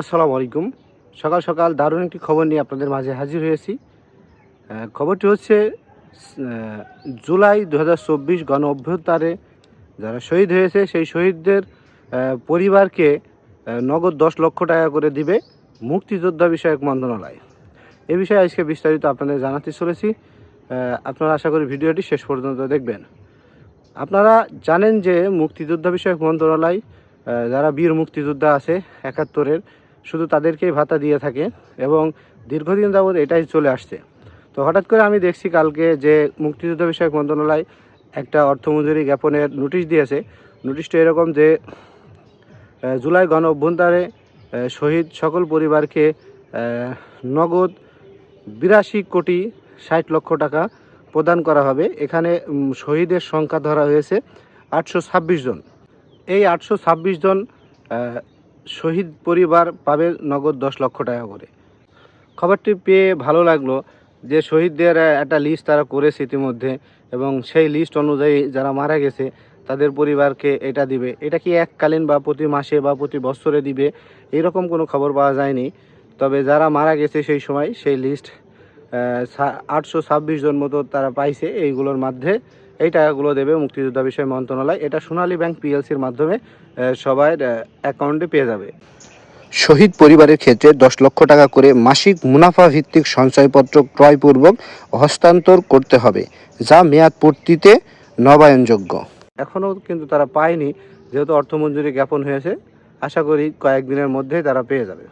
আসসালামু আলাইকুম। সকাল সকাল দারুণ একটি খবর নিয়ে আপনাদের মাঝে হাজির হয়েছি। খবরটি হচ্ছে জুলাই দু হাজার চব্বিশ গণ অভ্যুত্থানে যারা শহীদ হয়েছে, সেই শহীদদের পরিবারকে নগদ দশ লক্ষ টাকা করে দিবে মুক্তিযোদ্ধা বিষয়ক মন্ত্রণালয়। এ বিষয়ে আজকে বিস্তারিত আপনাদের জানাতে চলেছি। আপনারা আশা করি ভিডিওটি শেষ পর্যন্ত দেখবেন। আপনারা জানেন যে মুক্তিযোদ্ধা বিষয়ক মন্ত্রণালয় যারা বীর মুক্তিযোদ্ধা আছে, একাত্তরের শুধু তাদেরকেই ভাতা দিয়ে থাকে এবং দীর্ঘদিন যাবৎ এটাই চলে আসছে। তো হঠাৎ করে আমি দেখছি কালকে যে মুক্তিযুদ্ধ বিষয়ক মন্ত্রণালয় একটা অর্থমঞ্জুরি জ্ঞাপনের নোটিশ দিয়েছে। নোটিশটা এরকম যে জুলাই গণ অভ্যন্তরে শহীদ সকল পরিবারকে নগদ বিরাশি কোটি ষাট লক্ষ টাকা প্রদান করা হবে। এখানে শহীদের সংখ্যা ধরা হয়েছে আটশো ছাব্বিশ জন। এই আটশো ছাব্বিশ জন শহীদ পরিবার পাবে নগদ দশ লক্ষ টাকা করে। খবরটি পেয়ে ভালো লাগল যে শহীদদের একটা লিস্ট তারা করেছে ইতিমধ্যে এবং সেই লিস্ট অনুযায়ী যারা মারা গেছে, তাদের পরিবারকে এটা দিবে। এটা কি এককালীন বা প্রতি মাসে বা প্রতি বছরে দিবে? এরকম কোনো খবর পাওয়া যায়নি। তবে যারা মারা গেছে সেই সময় সেই লিস্ট আটশো ছাব্বিশ জন মতো তারা পাইছে এইগুলোর মধ্যে। এই টাকাগুলো দেবে মুক্তিযোদ্ধা বিষয় মন্ত্রণালয়। এটা সোনালী ব্যাংক পিএলসির মাধ্যমে সবাই অ্যাকাউন্টে পেয়ে যাবে। শহীদ পরিবারের ক্ষেত্রে দশ লক্ষ টাকা করে মাসিক মুনাফা ভিত্তিক সঞ্চয়পত্র ক্রয়পূর্বক হস্তান্তর করতে হবে যা মেয়াদ পূর্তিতে নবায়নযোগ্য। এখনও কিন্তু তারা পায়নি যেহেতু অর্থমঞ্জুরি জ্ঞাপন হয়েছে। আশা করি কয়েকদিনের মধ্যেই তারা পেয়ে যাবে।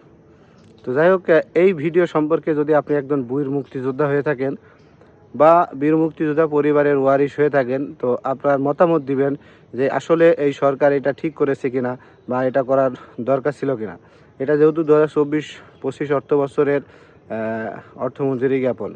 তো যাই হোক এই ভিডিও সম্পর্কে যদি আপনি একজন বীর মুক্তিযোদ্ধা হয়ে থাকেন বা বীর মুক্তিযোদ্ধা পরিবারের ওয়ারিশ হয়ে থাকেন তো আপনার মতামত দিবেন যে আসলে এই সরকার এটা ঠিক করেছে কিনা বা এটা করার দরকার ছিল কিনা। এটা যেহেতু দু হাজার চব্বিশ পঁচিশ অর্থবছরের বছরের আহ, জ্ঞাপন।